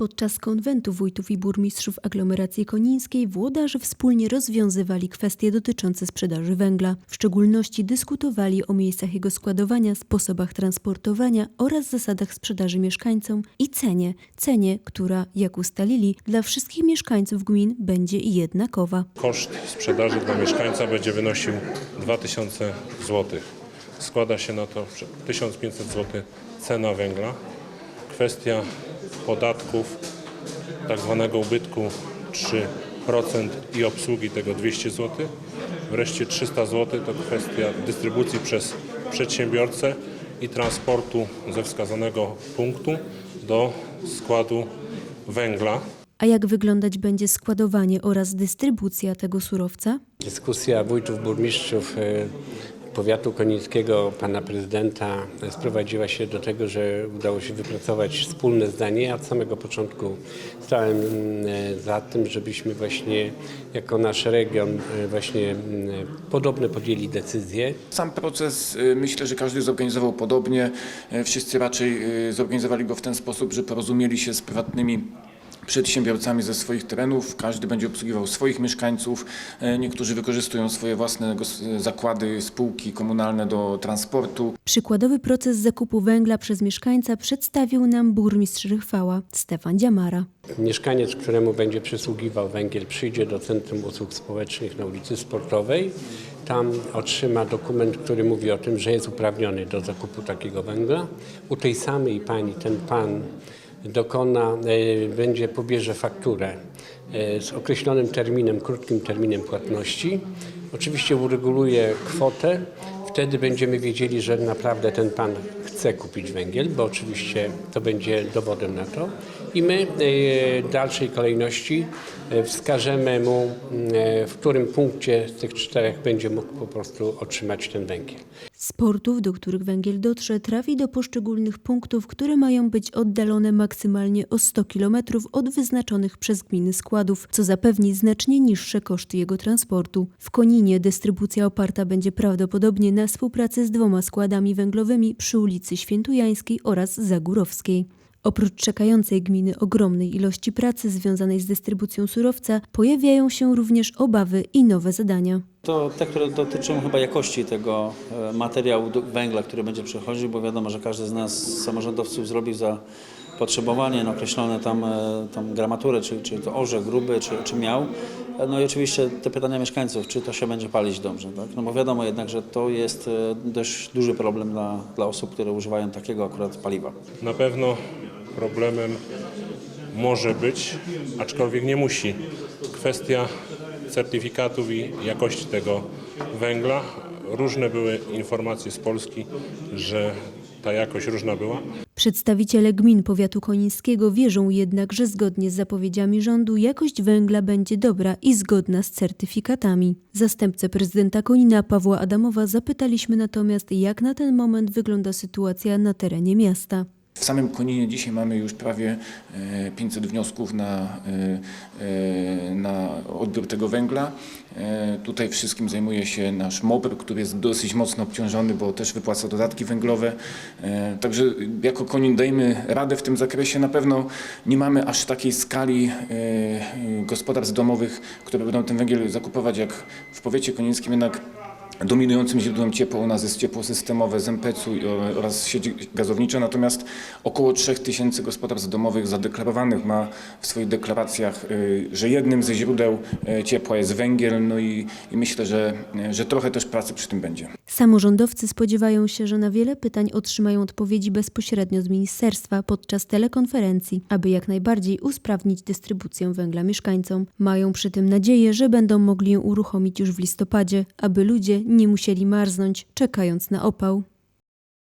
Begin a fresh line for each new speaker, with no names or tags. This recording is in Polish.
Podczas konwentu wójtów i burmistrzów aglomeracji konińskiej włodarze wspólnie rozwiązywali kwestie dotyczące sprzedaży węgla. W szczególności dyskutowali o miejscach jego składowania, sposobach transportowania oraz zasadach sprzedaży mieszkańcom i cenie. Cenie, która, jak ustalili, dla wszystkich mieszkańców gmin będzie jednakowa.
Koszt sprzedaży dla mieszkańca będzie wynosił 2000 zł. Składa się na to że 1500 zł cena węgla. Kwestia podatków, tak zwanego ubytku 3% i obsługi tego 200 zł. Wreszcie 300 zł to kwestia dystrybucji przez przedsiębiorcę i transportu ze wskazanego punktu do składu węgla.
A jak wyglądać będzie składowanie oraz dystrybucja tego surowca?
Dyskusja wójtów, burmistrzów e, powiatu konińskiego, pana prezydenta e, sprowadziła się do tego, że udało się wypracować wspólne zdanie. Ja od samego początku stałem mm, za tym, żebyśmy właśnie jako nasz region e, właśnie mm, podobne podjęli decyzje.
Sam proces y, myślę, że każdy zorganizował podobnie. Y, Wszyscy raczej zorganizowali go w ten sposób, że porozumieli się z prywatnymi przedsiębiorcami ze swoich terenów. Każdy będzie obsługiwał swoich mieszkańców. Y, Niektórzy wykorzystują swoje własne zakłady, spółki komunalne do transportu.
Przykładowy proces zakupu węgla przez mieszkańca przedstawił nam burmistrz Rychwała Stefan Dziamara.
Mieszkaniec, któremu będzie przysługiwał węgiel, przyjdzie do Centrum Usług Społecznych na ulicy Sportowej. Tam otrzyma dokument, który mówi o tym, że jest uprawniony do zakupu takiego węgla. U tej samej pani ten pan dokona, e, będzie pobierze fakturę e, z określonym terminem, krótkim terminem płatności. Oczywiście ureguluje kwotę. Wtedy będziemy wiedzieli, że naprawdę ten pan chce kupić węgiel, bo oczywiście to będzie dowodem na to. I my e, w dalszej kolejności wskażemy mu, w którym punkcie z tych czterech będzie mógł po prostu otrzymać ten węgiel.
Z portów, do których węgiel dotrze, trafi do poszczególnych punktów, które mają być oddalone maksymalnie o 100 km od wyznaczonych przez gminy składów, co zapewni znacznie niższe koszty jego transportu. W Koninie dystrybucja oparta będzie prawdopodobnie na współpracy z dwoma składami węglowymi przy ulicy Świętujańskiej oraz Zagórowskiej. Oprócz czekającej gminy ogromnej ilości pracy związanej z dystrybucją surowca, pojawiają się również obawy i nowe zadania.
To te, które dotyczą chyba jakości tego e, materiału węgla, który będzie przechodził, bo wiadomo, że każdy z nas, samorządowców, zrobi za potrzebowanie na określone tam, e, tam gramatury, czy, czy to orze gruby, czy, czy miał. E, No i oczywiście te pytania mieszkańców, czy to się będzie palić dobrze, tak? No bo wiadomo jednak, że to jest dość duży problem dla, dla osób, które używają takiego akurat paliwa.
Na pewno problemem może być, aczkolwiek nie musi, kwestia certyfikatów i jakości tego węgla. Różne były informacje z Polski, że ta jakość różna była.
Przedstawiciele gmin powiatu konińskiego wierzą jednak, że zgodnie z zapowiedziami rządu jakość węgla będzie dobra i zgodna z certyfikatami. Zastępcę prezydenta Konina Pawła Adamowa zapytaliśmy natomiast, jak na ten moment wygląda sytuacja na terenie miasta.
Samym Koninie dzisiaj mamy już prawie e, 500 wniosków na, e, e, na odbiór tego węgla. E, Tutaj wszystkim zajmuje się nasz MOPR, który jest dosyć mocno obciążony, bo też wypłaca dodatki węglowe. E, Także jako Konin dajemy radę w tym zakresie. Na pewno nie mamy aż takiej skali e, gospodarstw domowych, które będą ten węgiel zakupować jak w powiecie konińskim, jednak Dominującym źródłem ciepła u nas jest ciepło systemowe z MPC-u oraz sieci gazownicze, natomiast około 3000 gospodarstw domowych zadeklarowanych ma w swoich deklaracjach, y, że jednym ze źródeł y, ciepła jest węgiel, no i, i myślę, że, y, że trochę też pracy przy tym będzie.
Samorządowcy spodziewają się, że na wiele pytań otrzymają odpowiedzi bezpośrednio z ministerstwa podczas telekonferencji, aby jak najbardziej usprawnić dystrybucję węgla mieszkańcom. Mają przy tym nadzieję, że będą mogli ją uruchomić już w listopadzie, aby ludzie nie musieli marznąć, czekając na opał.